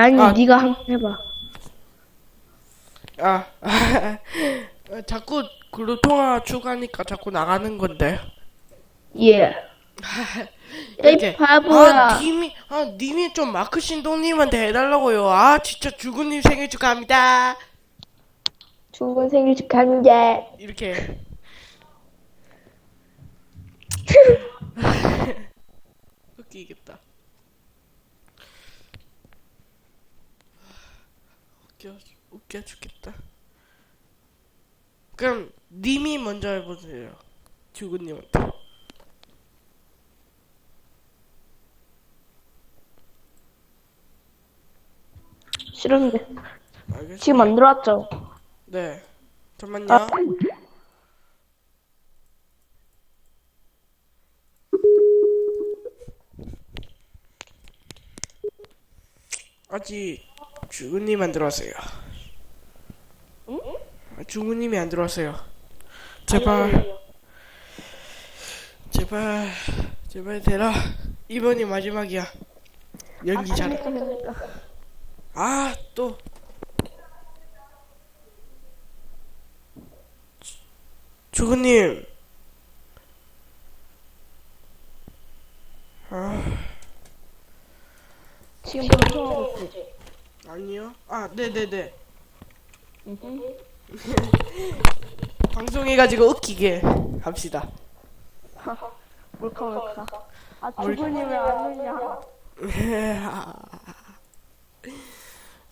아니 아. 네가 한번 해봐. 아, 아, 자꾸 그룹 통화 추가하니까 자꾸 나가는 건데. 예. 이 바보야. 아, 님이, 아, 님이 좀 마크 신동님한테 해달라고요. 아, 진짜 주구님 생일 축하합니다. 죽은 생일 축하합니다. 이렇게. 웃기겠다. 웃겨, 웃겨 죽겠다. 그럼 님이 먼저 해보세요. 주구님한테. 싫은데. 알겠어요? 지금 만들어왔죠? 네. 잠만요. 아, 아직 주구님 안 들어왔어요. 아, 주구님이 안 들어왔어요. 제발, 제발, 제발 대라. 이번이 마지막이야. 연기 잘. 아, 또. 주- 주구님. 아, 지금 방송하고 있지? 아, 네네네. 방송해가지고 웃기게 합시다. 몰카 몰카. 아 주부님 왜안 오냐?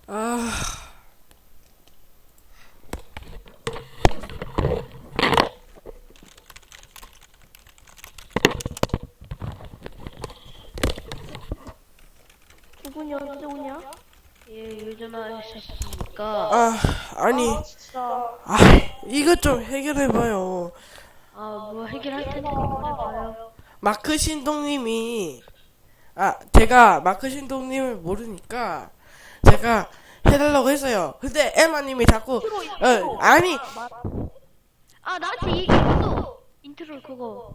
아, 주부님 언제 오냐? 예, 요즘 하셨습니까? 아, 아니, 진짜. 아, 이것 좀 해결해봐요. 아, 뭐 해결할 테니까 말해봐요. 마크 신동님이, 아, 제가 마크 신동님을 모르니까, 제가 해달라고 했어요. 근데 에마님이 자꾸, 어, 아니, 아, 나한테 얘기했어! 인트로 그거.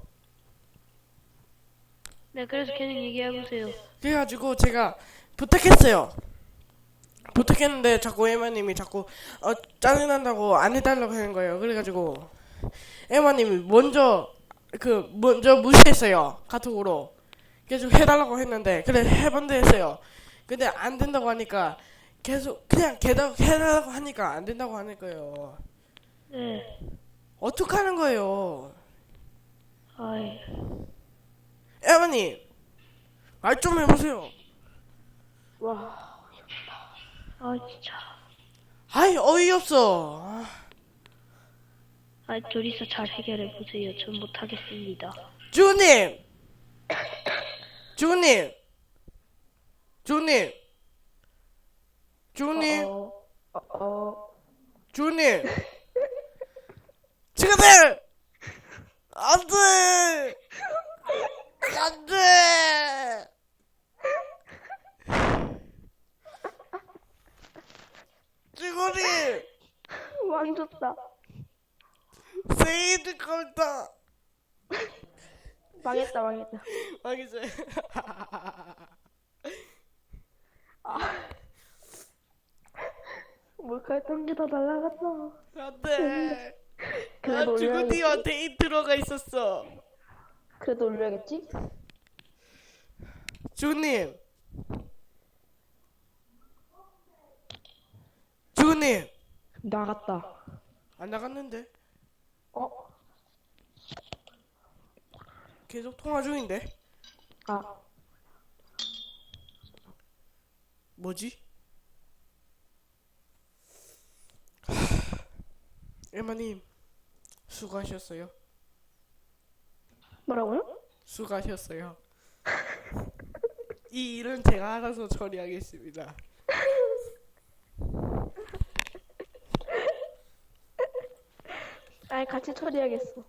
네, 그래서 계속 얘기해보세요. 그래가지고 제가 부탁했어요. 부탁했는데 자꾸 에마님이 자꾸 어 짜증난다고 안 해달라고 하는 거예요. 그래가지고 에마님이 먼저 그 먼저 무시했어요. 카톡으로 계속 해달라고 했는데 그래 해본다 했어요. 근데 안 된다고 하니까 계속 그냥 계속 해달라고 하니까 안 된다고 하는 거예요. 네. 어떡하는 거예요? 아이, 에마님 말 좀 해보세요. 와. 아, 진짜. 아이 어이없어. 아. 아, 둘이서 잘 해결해 보세요. 전 못하겠습니다. 주님! 주님! 주님! 주님! 어. 어. 어. 주님! 친구들! 안 돼! 안 돼! 친구님! 망쳤다. 세이드 걸다! 망했다 망했다. 망했어요. 몰카 했던 게 다 날라갔어. 안 돼! 그래도 나 올려야겠지? 주구님한테 데이트로가 있었어. 그래도 올려야겠지? 주님. 주님. 나갔다. 안 나갔는데? 어? 계속 통화 중인데? 아. 뭐지? 에마님 수고하셨어요. 뭐라고요? 수고하셨어요. 이 일은 제가 알아서 처리하겠습니다. 아이 같이 처리해야겠어.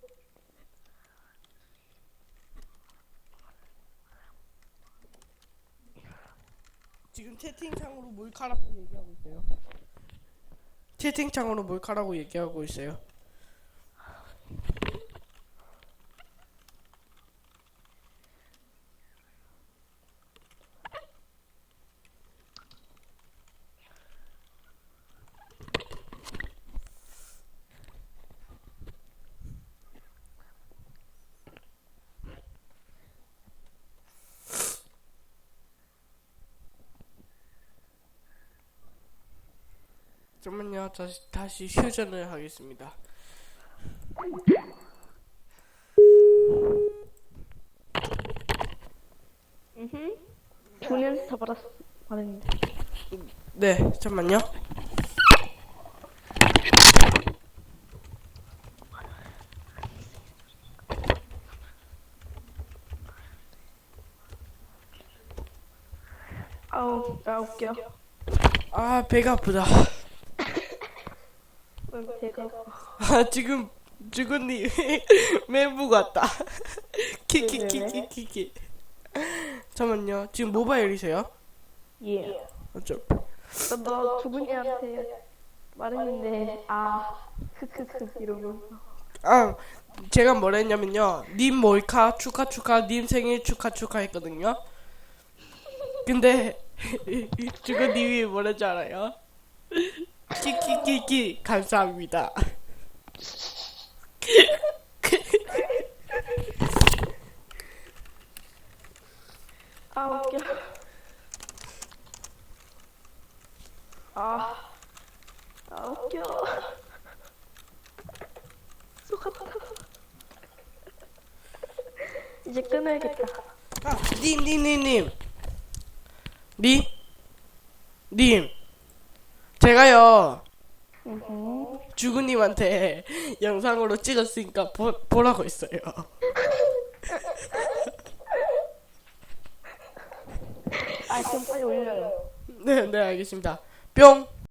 지금 채팅창으로 몰카라고 얘기하고 있어요. 채팅창으로 몰카라고 얘기하고 있어요. 잠깐만요. 다시 다시 휴전을 하겠습니다. 두년다 받았 받았는데. 네, 잠깐만요. 아우 아 웃겨. 아 배가 아프다. 왜 배가. 아 지금 주근님 멘붕 왔다. 키키키키키키. 잠깐만요. 지금 모바일이세요? 예. 어쩜? 너, 너 두분이한테 말했는데 아 크크크 이러면서. 아 제가 뭐라 했냐면요. 님 몰카 축하 축하 님 생일 축하 축하 했거든요. 근데 주근님이 줄 알아요? 키키키키 감사합니다. 아 웃겨. 아, 아 웃겨. 속 아파. 이제 끊어야겠다. 아, 님, 님, 님, 님. 님? 님. 제가요, 주구님한테 영상으로 찍었으니까 보, 보라고 했어요. 아, 좀 빨리 올려요. 네, 네, 알겠습니다. 뿅.